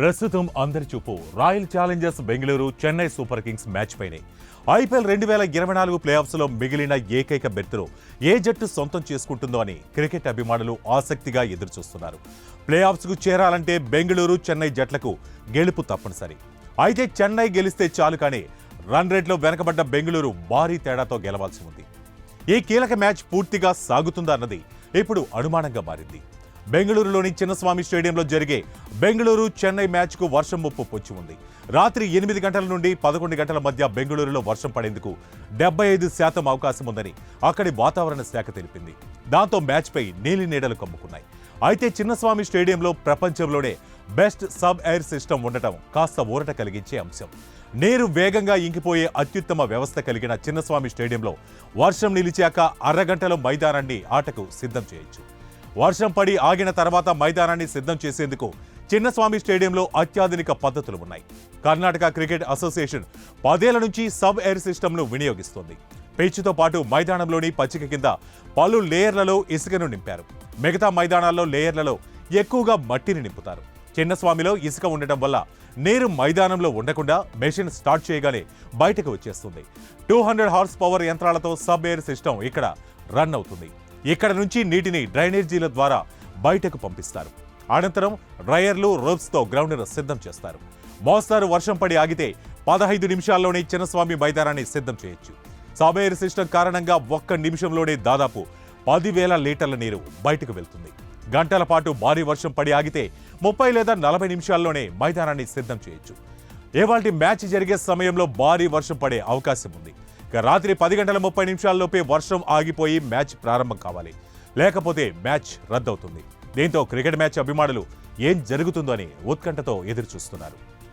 ప్రస్తుతం అందరి చూపు royal challengers Bengaluru Chennai super kings match పైనే. ఐపీఎల్ రెండు వేల ఇరవై నాలుగు ప్లేఆఫ్స్లో మిగిలిన ఏకైక బెర్త్ను ఏ జట్టు సొంతం చేసుకుంటుందో అని క్రికెట్ అభిమానులు ఆసక్తిగా ఎదురుచూస్తున్నారు. ప్లేఆఫ్స్కు చేరాలంటే బెంగళూరు చెన్నై జట్లకు గెలుపు తప్పనిసరి. అయితే చెన్నై గెలిస్తే చాలు కానీ రన్ రేట్లో వెనకబడ్డ బెంగళూరు భారీ తేడాతో గెలవాల్సి ఉంది. ఈ కీలక మ్యాచ్ పూర్తిగా సాగుతుందా అన్నది ఇప్పుడు అనుమానంగా మారింది. బెంగళూరులోని చిన్నస్వామి స్టేడియంలో జరిగే బెంగళూరు చెన్నై మ్యాచ్కు వర్షం ముప్పు పొచ్చి ఉంది. రాత్రి ఎనిమిది గంటల నుండి పదకొండు గంటల మధ్య బెంగళూరులో వర్షం పడేందుకు డెబ్బై ఐదు శాతం అవకాశం ఉందని అక్కడి వాతావరణ శాఖ తెలిపింది. దాంతో మ్యాచ్పై నీలి నీడలు కమ్ముకున్నాయి. అయితే చిన్నస్వామి స్టేడియంలో ప్రపంచంలోనే బెస్ట్ సబ్ ఎయిర్ సిస్టమ్ ఉండటం కాస్త ఊరట కలిగించే అంశం. నీరు వేగంగా ఇంకిపోయే అత్యుత్తమ వ్యవస్థ కలిగిన చిన్నస్వామి స్టేడియంలో వర్షం నిలిచాక అరగంటలో మైదానాన్ని ఆటకు సిద్ధం చేయొచ్చు. వర్షం పడి ఆగిన తర్వాత మైదానాన్ని సిద్ధం చేసేందుకు చిన్నస్వామి స్టేడియంలో అత్యాధునిక పద్ధతులు ఉన్నాయి కర్ణాటక క్రికెట్ అసోసియేషన్ పదేళ్ళ నుంచి సబ్ ఎయిర్ సిస్టమ్ను వినియోగిస్తోంది. పిచ్చుతో పాటు మైదానంలోని పచ్చిక కింద పలు లేయర్లలో ఇసుకను నింపారు. మిగతా మైదానాల్లో లేయర్లలో ఎక్కువగా మట్టిని నింపుతారు. చిన్నస్వామిలో ఇసుక ఉండటం వల్ల నీరు మైదానంలో ఉండకుండా మెషిన్ స్టార్ట్ చేయగానే బయటకు వచ్చేస్తుంది. టూ హండ్రెడ్ హార్స్ పవర్ యంత్రాలతో సబ్ ఎయిర్ సిస్టమ్ ఇక్కడ రన్ అవుతుంది. ఇక్కడ నుంచి నీటిని డ్రైనేజీల ద్వారా బయటకు పంపిస్తారు. అనంతరం డ్రయర్లు రోప్స్తో గ్రౌండ్ను సిద్ధం చేస్తారు. మోస్తారు వర్షం పడి ఆగితే పదహైదు నిమిషాల్లోనే చిన్నస్వామి మైదానాన్ని సిద్ధం చేయొచ్చు. సబ్ సిస్టమ్ కారణంగా ఒక్క నిమిషంలోనే దాదాపు పదివేల లీటర్ల నీరు బయటకు వెళ్తుంది. గంటల పాటు భారీ వర్షం పడి ఆగితే ముప్పై లేదా నలభై నిమిషాల్లోనే మైదానాన్ని సిద్ధం చేయొచ్చు. ఇవాల్టి మ్యాచ్ జరిగే సమయంలో భారీ వర్షం పడే అవకాశం ఉంది. రాత్రి పది గంటల ముప్పై నిమిషాల్లోపే వర్షం ఆగిపోయి మ్యాచ్ ప్రారంభం కావాలి. లేకపోతే మ్యాచ్ రద్దవుతుంది. దీంతో క్రికెట్ మ్యాచ్ అభిమానులు ఏం జరుగుతుందో అని ఉత్కంఠతో ఎదురు చూస్తున్నారు